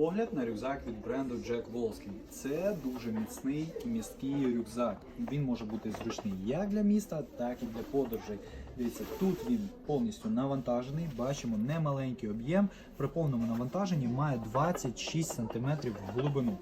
Огляд на рюкзак від бренду Jack Wolfskin. Це дуже міцний місткий рюкзак. Він може бути зручний як для міста, так і для подорожей. Дивіться, тут він повністю навантажений. Бачимо немаленький об'єм. При повному навантаженні має 26 см в глибину.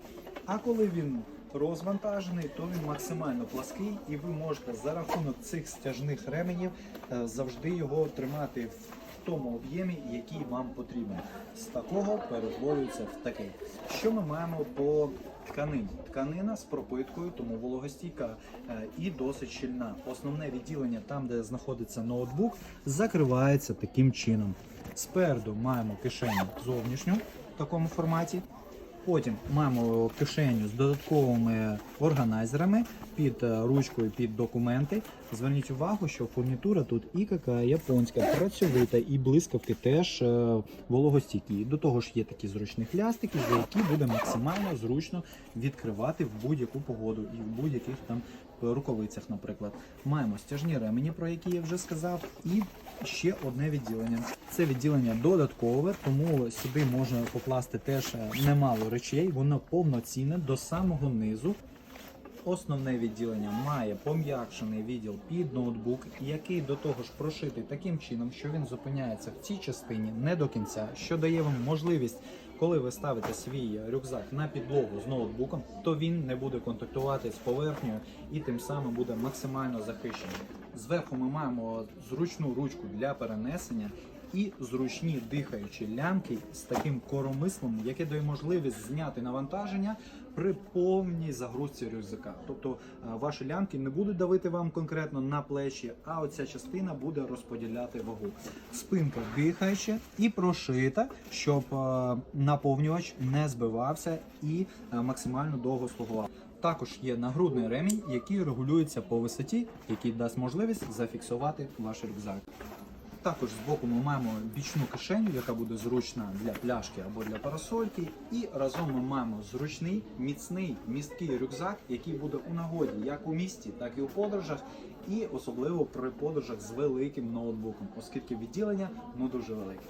А коли він розвантажений, то він максимально плаский, і ви можете за рахунок цих стяжних ременів е, завжди його тримати в тому об'ємі, який вам потрібен. З такого перетворюється в такий. Що ми маємо по тканині? Тканина з пропиткою, тому вологостійка е, і досить щільна. Основне відділення, там де знаходиться ноутбук, закривається таким чином. Спереду маємо кишеню зовнішню в такому форматі. Потім маємо кишеню з додатковими органайзерами під е, ручкою під документи. Зверніть увагу, що фурнітура тут і кака японська, працьовита, і блискавки теж е, вологостійкі. До того ж є такі зручні хлястики, за які буде максимально зручно відкривати в будь-яку погоду і в будь-яких там рукавицях, наприклад. Маємо стяжні ремені, про які я вже сказав, і ще одне відділення. Це відділення додаткове, тому сюди можна покласти теж е, немало речей. Воно повноцінне до самого низу. Основне відділення має пом'якшений відділ під ноутбук, який до того ж прошитий таким чином, що він зупиняється в цій частині не до кінця, що дає вам можливість, коли ви ставите свій рюкзак на підлогу з ноутбуком, то він не буде контактувати з поверхнею і тим самим буде максимально захищений. Зверху ми маємо зручну ручку для перенесення і зручні дихаючі лямки з таким коромислом, яке дає можливість зняти навантаження при повній загрузці рюкзака. Тобто е, ваші лямки не будуть давити вам конкретно на плечі, а оця частина буде розподіляти вагу. Спинка дихаюча і прошита, щоб е, наповнювач не збивався і е, максимально довго слугував. Також є нагрудний ремінь, який регулюється по висоті, який дасть можливість зафіксувати ваш рюкзак. Також збоку ми маємо бічну кишеню, яка буде зручна для пляшки або для парасольки. І разом ми маємо зручний, міцний, місткий рюкзак, який буде у нагоді як у місті, так і у подорожах, і особливо при подорожах з великим ноутбуком, оскільки відділення ну дуже велике.